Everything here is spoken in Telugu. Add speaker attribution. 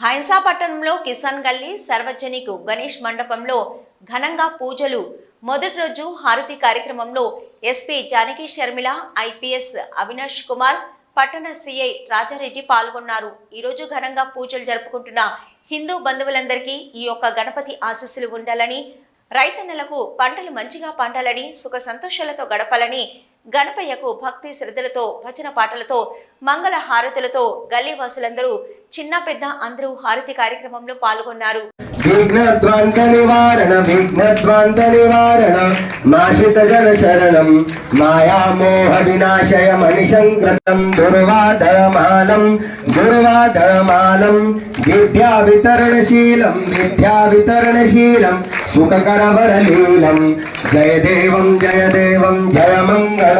Speaker 1: భైన్సా పట్టణంలో కిసాన్ గల్లీ సర్వజనిక్ గణేష్ మండపంలో ఘనంగా పూజలు. మొదటి రోజు హారతి కార్యక్రమంలో ఎస్పీ జానకి షర్మిల ఐపీఎస్ అవినాష్ కుమార్ పట్టణ సిఐ రాజారెడ్డి పాల్గొన్నారు. ఈరోజు ఘనంగా పూజలు జరుపుకుంటున్న హిందూ బంధువులందరికీ ఈ యొక్క గణపతి ఆశీస్సులు ఉండాలని రైతన్నలకు పంటలు మంచిగా పండాలని సుఖ సంతోషాలతో గడపాలని గణపయ్యకు భక్తి శ్రద్ధలతో భజన పాటలతో మంగళ హారతులతో గల్లీవాసులందరూ చిన్న పెద్ద అందరూ హారతి కార్యక్రమంలో పాల్గొన్నారు.
Speaker 2: విఘ్నద్వాంత నివారణ విఘ్నద్వాంత నివారణ నాశిత జన శరణం మాయామోహ వినాశయ మణిశంకరం దుర్వాదమానం దుర్వాదమానం విద్యా వితరణశీలం విద్యా వితరణశీలం సుఖకరవరలీలం జయ దేవం జయ దేవం జయ మంగళ